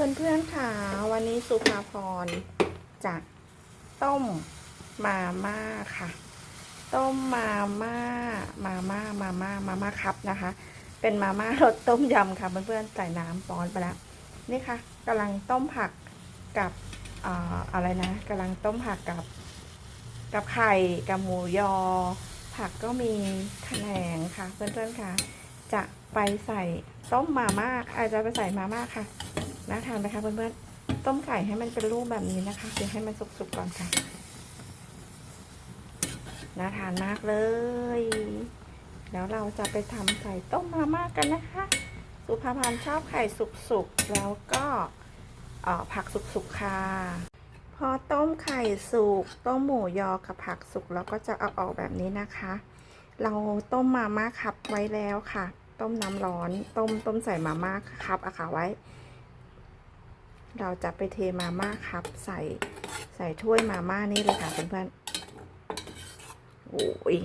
เพื่อนๆค่ะวันนี้สุภาพรจะต้มมาม่าค่ะ ต้มมาม่ามาม่ามาม่ามาม่าครับนะคะ เป็นมาม่ารสต้มยำค่ะเพื่อนๆใส่น้ำร้อนไปแล้วนี่ค่ะกำลังต้มผักกับอ่าอะไรนะกำลังต้มผักกับกับไข่กับหมูยอ ผักก็มีแขนงค่ะ เพื่อนๆค่ะ จะไปใส่ต้มมาม่าอาจจะไปใส่มาม่าค่ะ น่าทานไหมคะเพื่อนๆ ต้มไก่ให้มันเป็นรูปแบบนี้นะคะเดี๋ยวให้มันสุกๆก่อนค่ะ น่าทานมากเลย แล้วเราจะไปทำใส่ต้มมาม่ากันนะคะ สุภาพันชอบไข่สุกๆ แล้วก็ผักสุกๆ ค่ะ พอต้มไข่สุก ต้มหมูยอกับผักสุกเราก็จะเอาออกแบบนี้นะคะ เราต้มมาม่าคับไว้แล้วค่ะ ต้มน้ำร้อน ต้มต้มใส่มาม่าคับอะค่ะไว้ เราจะไปเทมาม่าครับ ใส่ใส่ถ้วยมาม่านี่เลยค่ะเพื่อนๆโอ้ย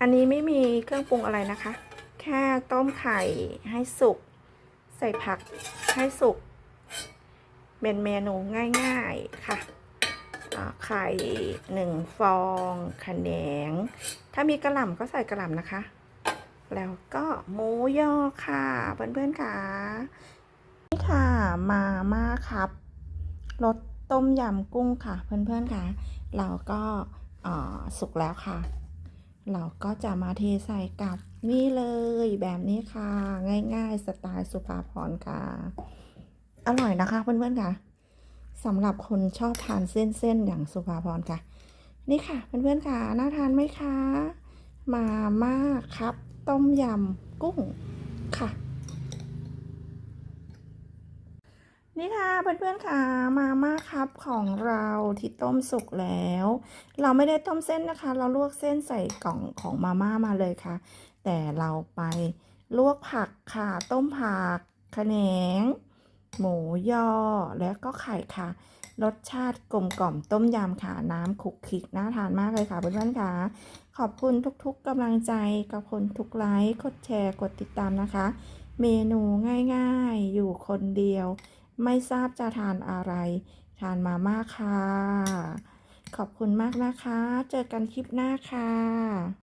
อันนี้ไม่มีเครื่องปรุงอะไรนะคะ แค่ต้มไข่ให้สุก ใส่ผักให้สุก เป็นเมนูง่ายๆค่ะ ไข่หนึ่งฟองขะแหนง ถ้ามีกระหล่ำก็ใส่กระหล่ำนะคะ แล้วก็หมูยอค่ะ เพื่อนๆค่ะ นี่ค่ะ มาม่าครับรสต้มยำกุ้งค่ะ เพื่อนๆค่ะ เราก็สุกแล้วค่ะ เราก็จะมาเทใส่กับนี่เลยแบบนี้ค่ะ ง่ายๆ สไตล์สุภาพรค่ะ อร่อยนะคะเพื่อนๆค่ะ สำหรับคนชอบทานเส้นๆอย่างสุภาพรค่ะ นี่ค่ะเพื่อนๆค่ะน่าทานไหมคะมาม่าครับ ต้มยำกุ้งค่ะ นี่ค่ะเพื่อนๆค่ะมาม่าครับของเราที่ต้มสุกแล้ว เราไม่ได้ต้มเส้นนะคะ เราลวกเส้นใส่กล่องของมาม่ามาเลยค่ะ แต่เราไปลวกผักค่ะ ต้มผักขะแหนง หมูยอ แล้วก็ไข่ค่ะ รสชาติกลมกล่อมต้มยำค่ะ น้ำคุกคิกน่าทานมากเลยค่ะเพื่อนๆค่ะ ขอบคุณทุกๆกำลังใจกับคนทุกไลค์กดแชร์กดติดตามนะคะ เมนูง่ายๆ อยู่คนเดียว ไม่ทราบจะทานอะไร ทานมาม่าค่ะ ขอบคุณมากนะคะ เจอกันคลิปหน้าค่ะ